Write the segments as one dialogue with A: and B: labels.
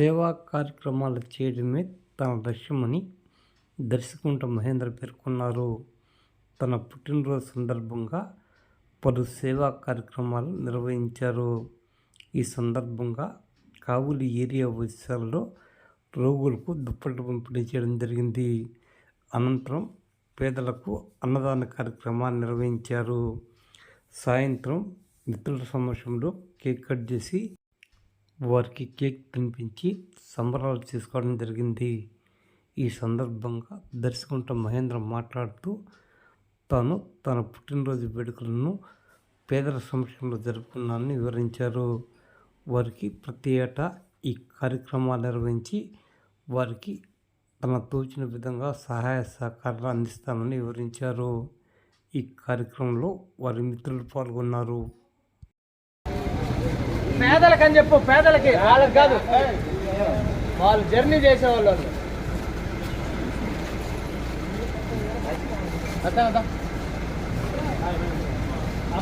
A: సేవా కార్యక్రమాలు చేయడమే తన లక్ష్యమని దర్శకుంట మహేంద్ర పేర్కొన్నారు. తన పుట్టినరోజు సందర్భంగా పలు సేవా కార్యక్రమాలు నిర్వహించారు. ఈ సందర్భంగా కావులి ఏరియా వైద్యశాలలో రోగులకు దుప్పట్లు పంపిణీ చేయడం జరిగింది. అనంతరం పేదలకు అన్నదాన కార్యక్రమాన్ని నిర్వహించారు. సాయంత్రం మిత్రుల సమక్షంలో కేక్ కట్ చేసి వారికి కేక్ తినిపించి సంబరాలు చేసుకోవడం జరిగింది. ఈ సందర్భంగా దర్శకుంట మహేంద్ర మాట్లాడుతూ తాను తన పుట్టినరోజు వేడుకలను పేదల సమక్షంలో జరుపుకున్నానని వివరించారు. వారికి ప్రతి ఏటా ఈ కార్యక్రమాలు నిర్వహించి వారికి తన తోచిన విధంగా సహాయ సహకారాలు అందిస్తానని వివరించారు. ఈ కార్యక్రమంలో వారి మిత్రులు పాల్గొన్నారు.
B: పేదలకు అని చెప్పు పేదలకి. వాళ్ళకి కాదు. వాళ్ళు జర్నీ చేసేవాళ్ళు అర్థం ఆ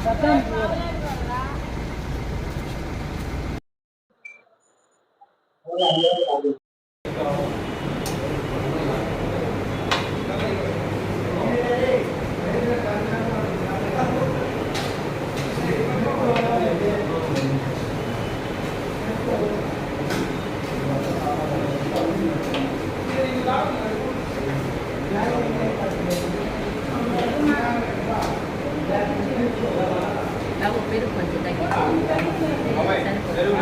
C: తగ్గి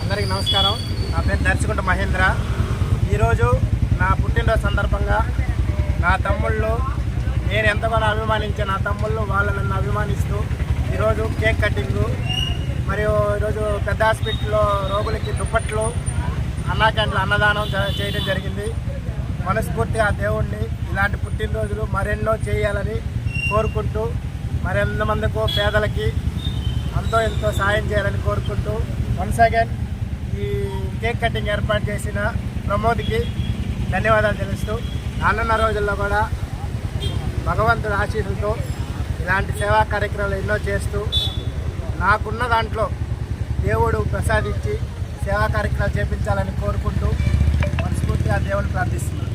B: అందరికీ నమస్కారం. నా పేరు దర్శకుంట మహేంద్ర. ఈరోజు నా పుట్టినరోజు సందర్భంగా నా తమ్ముళ్ళు నేను ఎంతగానో అభిమానించే నా తమ్ముళ్ళు వాళ్ళు నన్ను అభిమానిస్తూ ఈరోజు కేక్ కటింగు మరియు ఈరోజు పెద్ద హాస్పిటల్లో రోగులకి దుప్పట్లు అన్నా అన్నదానం చేయడం జరిగింది. మనస్ఫూర్తిగా ఆ దేవుణ్ణి ఇలాంటి పుట్టినరోజులు మరెన్నో చేయాలని కోరుకుంటూ మరెంతమందికో పేదలకి అంతో ఎంతో సాయం చేయాలని కోరుకుంటూ వన్స్ అగైన్ ఈ కేక్ కటింగ్ ఏర్పాటు చేసిన ప్రమోద్కి ధన్యవాదాలు తెలుస్తూ రానున్న రోజుల్లో కూడా భగవంతుడి ఆశీస్సులతో ఇలాంటి సేవా కార్యక్రమాలు ఎన్నో చేస్తూ నాకున్న దాంట్లో దేవుడు ప్రసాదించి సేవా కార్యక్రమాలు చేపించాలని కోరుకుంటూ మనస్ఫూర్తిగా దేవుని ప్రార్థిస్తున్నాను.